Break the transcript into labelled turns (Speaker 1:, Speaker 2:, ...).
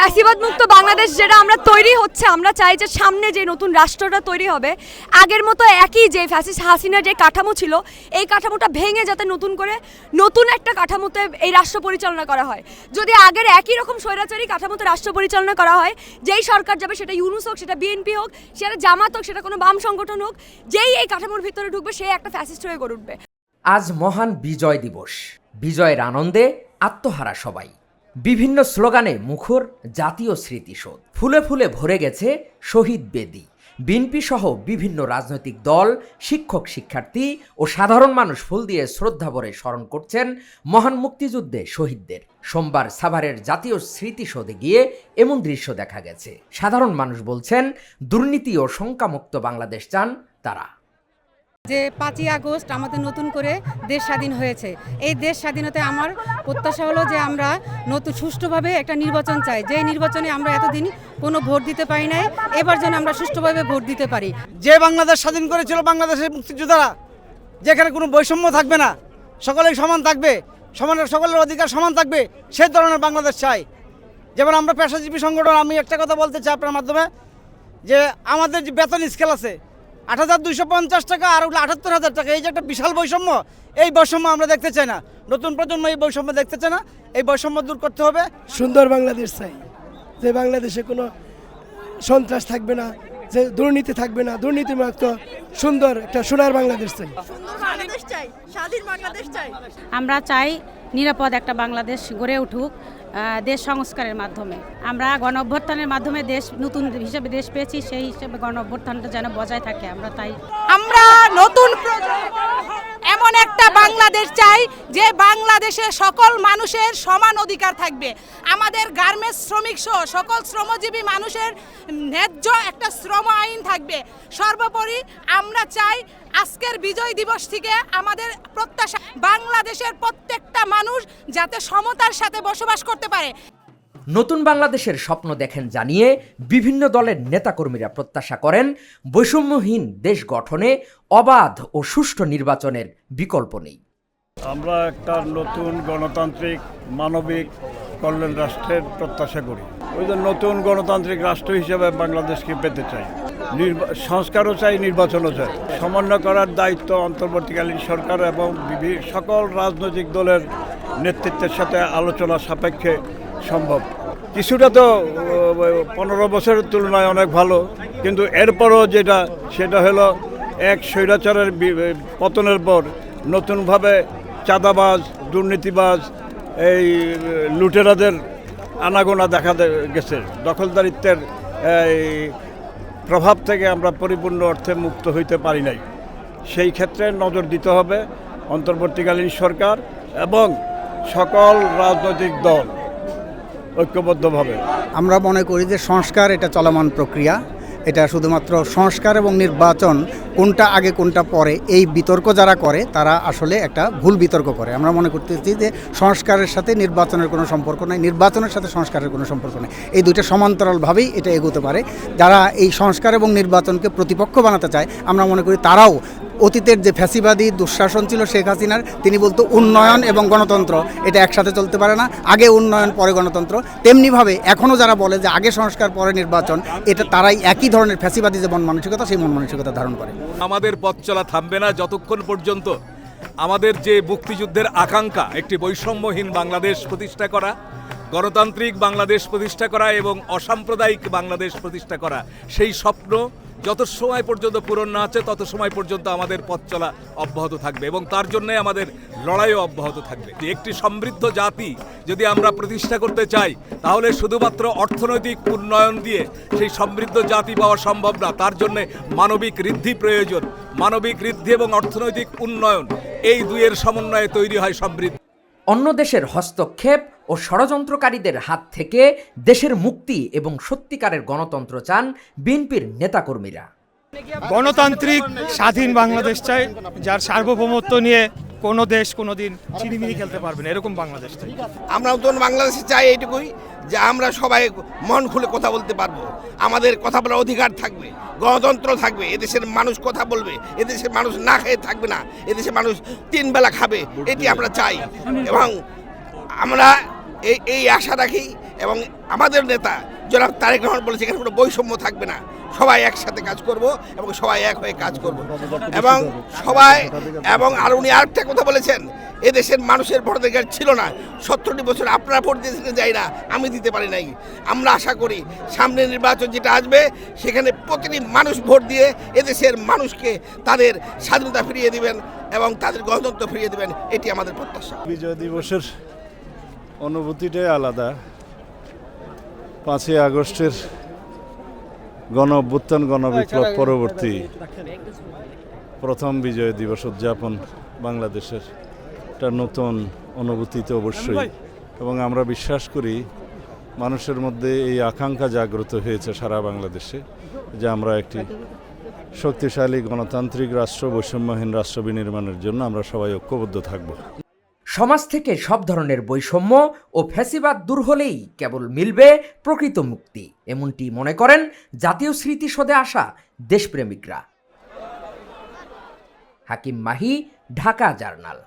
Speaker 1: ফ্যাসিবাদ মুক্ত বাংলাদেশ যেটা আমরা তৈরি হচ্ছে, আমরা চাই যে সামনে যে নতুন রাষ্ট্রটা তৈরি হবে, আগের মতো একই যে ফ্যাসিস্ট হাসিনার যে কাঠামো ছিল, এই কাঠামোটা ভেঙে যাতে নতুন করে নতুন একটা কাঠামোতে এই রাষ্ট্র পরিচালনা করা হয়। যদি আগের একই রকম স্বৈরাচারী কাঠামোতে রাষ্ট্র পরিচালনা করা হয়, যেই সরকার যাবে সেটা ইউনুস হোক, সেটা বিএনপি হোক, সেটা জামাত হোক, সেটা কোনো বাম সংগঠন হোক, যেই এই কাঠামোর ভিতরে ঢুকবে, সে একটা ফ্যাসিস্ট হয়ে গড়ে উঠবে।
Speaker 2: আজ মহান বিজয় দিবস। বিজয়ের আনন্দে আত্মহারা সবাই। বিভিন্ন স্লোগানে মুখর জাতীয় স্মৃতিসৌধ। ফুলে ফুলে ভরে গেছে শহীদ বেদি। বিএনপি সহ বিভিন্ন রাজনৈতিক দল, শিক্ষক, শিক্ষার্থী ও সাধারণ মানুষ ফুল দিয়ে শ্রদ্ধা ভরে স্মরণ করছেন মহান মুক্তিযুদ্ধে শহীদদের। সোমবার সাভারের জাতীয় স্মৃতিসৌধে গিয়ে এমন দৃশ্য দেখা গেছে। সাধারণ মানুষ বলছেন, দুর্নীতি ও শঙ্কামুক্ত বাংলাদেশ চান তারা।
Speaker 3: যে পাঁচই আগস্ট আমাদের নতুন করে দেশ স্বাধীন হয়েছে। এই দেশ স্বাধীনতায় আমার প্রত্যাশা হলো যে আমরা নতুন সুষ্ঠুভাবে একটা নির্বাচন চাই। যে নির্বাচনে আমরা এতদিন কোনো ভোট দিতে পারি নাই, এবার যেন আমরা সুষ্ঠুভাবে ভোট দিতে পারি।
Speaker 4: যে বাংলাদেশ স্বাধীন করেছিল বাংলাদেশের মুক্তিযোদ্ধারা, যেখানে কোনো বৈষম্য থাকবে না, সকলেই সমান থাকবে, সমানের সকলের অধিকার সমান থাকবে, সে ধরনের বাংলাদেশ চাই। যেমন আমরা পেশাজীবী সংগঠন, আমি একটা কথা বলতে চাই আপনার মাধ্যমে, যে আমাদের যে বেতন স্কেল আছে আট হাজার দুইশো পঞ্চাশ টাকা আর ওগুলো আটাত্তর হাজার টাকা। এই যে একটা বিশাল বৈষম্য এই বৈষম্য আমরা দেখতে চাই না। নতুন প্রজন্ম এই বৈষম্য দেখতে চায় না। এই বৈষম্য দূর করতে হবে।
Speaker 5: সুন্দর বাংলাদেশ চাই। যে বাংলাদেশে কোনো সন্ত্রাস থাকবে না যে দুর্নীতি থাকবে না দুর্নীতিমুক্ত সুন্দর একটা সোনার বাংলাদেশ চাই।
Speaker 6: বাংলাদেশ চাই স্বাধীন বাংলাদেশ চাই।
Speaker 7: আমরা চাই নিরাপদ একটা বাংলাদেশ গড়ে উঠুক। দেশ সংস্কারের মাধ্যমে। আমরা গণ অভ্যুত্থানের মাধ্যমে দেশ, নতুন হিসেবে দেশ পেয়েছি, সেই হিসেবে গণ অভ্যুত্থানটা যেন বজায় থাকে, আমরা তাই।
Speaker 6: আমরা নতুন এমন একটা বাংলাদেশ চাই, যে বাংলাদেশে সকল মানুষের সমান অধিকার থাকবে। আমাদের গার্মেন্টস শ্রমিক সহ সকল শ্রমজীবী মানুষের ন্যায্য একটা শ্রম আইন থাকবে। সর্বোপরি আমরা চাই আজকের বিজয় দিবস থেকে আমাদের প্রত্যাশা বাংলাদেশের প্রত্যেকটা মানুষ যাতে সমতার সাথে বসবাস করতে পারে।
Speaker 2: নতুন বাংলাদেশের স্বপ্ন দেখেন জানিয়ে বিভিন্ন দলের নেতাকর্মীরা প্রত্যাশা করেন বৈষম্যহীন দেশ গঠনে অবাধ ও সুষ্ঠু নির্বাচনের বিকল্প নেই।
Speaker 8: আমরা একটা নতুন গণতান্ত্রিক মানবিক কল্যাণ রাষ্ট্রের প্রত্যাশা করি। ওই যে নতুন গণতান্ত্রিক রাষ্ট্র হিসেবে বাংলাদেশকে পেতে চাই। সংস্কারও চাই, নির্বাচনও চাই। সমন্বয় করার দায়িত্ব অন্তর্বর্তীকালীন সরকার এবং সকল রাজনৈতিক দলের নেতৃত্বের সাথে আলোচনা সাপেক্ষে সম্ভব। কিছুটা তো পনেরো বছরের তুলনায় অনেক ভালো, কিন্তু এরপরও যেটা, সেটা হলো এক স্বৈরাচারের পতনের পর নতুনভাবে চাঁদাবাজ, দুর্নীতিবাজ, এই, লুটেরাদের আনাগোনা দেখা গেছে। দখলদারিত্বের, এই প্রভাব থেকে আমরা পরিপূর্ণ অর্থে মুক্ত হইতে পারি নাই। সেই ক্ষেত্রে নজর দিতে হবে অন্তর্বর্তীকালীন সরকার এবং সকল রাজনৈতিক দল ঐক্যবদ্ধভাবে।
Speaker 9: আমরা মনে করি যে সংস্কার এটা চলমান প্রক্রিয়া। এটা শুধুমাত্র সংস্কার এবং নির্বাচন, কোনটা আগে, কোনটা পরে, এই বিতর্ক যারা করে, তারা আসলে একটা ভুল বিতর্ক করে। আমরা মনে করতেছি যে সংস্কারের সাথে নির্বাচনের কোনো সম্পর্ক নাই, নির্বাচনের সাথে সংস্কারের কোনো সম্পর্ক নেই। এই দুইটা সমান্তরালভাবেই এটা এগোতে পারে। যারা এই সংস্কার এবং নির্বাচনকে প্রতিপক্ষ বানাতে চায়, আমরা মনে করি তারাও অতীতের যে ফ্যাসিবাদী দুঃশাসন ছিল শেখ হাসিনার, তিনি বলতো উন্নয়ন এবং গণতন্ত্র, এটা একসাথে চলতে পারে না, আগে উন্নয়ন, পরে গণতন্ত্র। তেমনিভাবে এখনও যারা বলে যে আগে সংস্কার, পরে নির্বাচন, এটা তারাই একই ধরনের ফ্যাসিবাদী যে মন মানসিকতা, সেই মন মানসিকতা ধারণ করে।
Speaker 10: আমাদের পথ চলা থামবে না যতক্ষণ পর্যন্ত আমাদের যে মুক্তিযুদ্ধের আকাঙ্ক্ষা, একটি বৈষম্যহীন বাংলাদেশ প্রতিষ্ঠা করা গণতান্ত্রিক বাংলাদেশ প্রতিষ্ঠা করা এবং অসাম্প্রদায়িক বাংলাদেশ প্রতিষ্ঠা করা, সেই স্বপ্ন যত সময় পর্যন্ত পূরণ না আছে তত সময় পর্যন্ত আমাদের পথ চলা অব্যাহত থাকবে এবং তার জন্যে আমাদের লড়াইও অব্যাহত থাকবে। একটি সমৃদ্ধ জাতি যদি আমরা প্রতিষ্ঠা করতে চাই, তাহলে শুধুমাত্র অর্থনৈতিক উন্নয়ন দিয়ে সেই সমৃদ্ধ জাতি পাওয়া সম্ভব না। তার জন্যে মানবিক ঋদ্ধি প্রয়োজন। মানবিক ঋদ্ধি এবং অর্থনৈতিক উন্নয়ন এই দুইয়ের সমন্বয়ে তৈরি হয় সমৃদ্ধ
Speaker 2: অন্য দেশের হস্তক্ষেপ ও ষড়যন্ত্রকারীদের হাত থেকে দেশের মুক্তি এবং সত্যিকারের গণতন্ত্র চান বিএনপির নেতাকর্মীরা।
Speaker 5: গণতান্ত্রিক স্বাধীন বাংলাদেশ চাই, যার সার্বভৌমত্ব নিয়ে কোনো দেশ কোনো দিন চিনিমিনি খেলতে পারবে না এরকম বাংলাদেশ থেকে
Speaker 4: আমরা নতুন বাংলাদেশে চাই এইটুকুই যে আমরা সবাই মন খুলে কথা বলতে পারব। আমাদের কথা বলার অধিকার থাকবে গণতন্ত্র থাকবে এদেশের মানুষ কথা বলবে এদেশের মানুষ না খেয়ে থাকবে না এদেশের মানুষ তিন বেলা খাবে এটি আমরা চাই। এবং আমরা
Speaker 11: এই এই আশা রাখি এবং আমাদের নেতা জনাব তারেক রহমান বলেছে, এখানে কোনো বৈষম্য থাকবে না। সবাই একসাথে কাজ করব এবং সবাই এক হয়ে কাজ করব। এবং সবাই এবং আর উনি আরেকটা কথা বলেছেন, এদেশের মানুষের ভোটাধিকার ছিল না। সত্তরটি বছর আপনারা ভোট দিয়েছিলেন, যাই না, আমি দিতে পারি নাই। আমরা আশা করি সামনে নির্বাচন যেটা আসবে, সেখানে প্রতিটি মানুষ ভোট দিয়ে এদেশের মানুষকে তাদের স্বাধীনতা ফিরিয়ে দিবেন এবং তাদের গণতন্ত্র ফিরিয়ে দিবেন, এটি আমাদের প্রত্যাশা।
Speaker 12: বিজয় দিবসের অনুভূতিটাই আলাদা। পাঁচই আগস্টের গণ অভ্যুত্থান গণবিপ্লব পরবর্তী প্রথম বিজয় দিবস উদযাপন বাংলাদেশের। একটা নতুন অনুভূতি তো অবশ্যই। এবং আমরা বিশ্বাস করি মানুষের মধ্যে এই আকাঙ্ক্ষা জাগ্রত হয়েছে সারা বাংলাদেশে যে আমরা একটি শক্তিশালী গণতান্ত্রিক রাষ্ট্র বৈষম্যহীন রাষ্ট্র বিনির্মাণের জন্য আমরা সবাই ঐক্যবদ্ধ থাকব।
Speaker 2: সমাজ থেকে সব ধরনের বৈষম্য ও ফ্যাসিবাদ দূর হলেই কেবল মিলবে প্রকৃত মুক্তি। এমনটি মনে করেন জাতীয় স্মৃতিসদে আসা দেশপ্রেমিকরা। হাকিম মাহি, ঢাকা জার্নাল।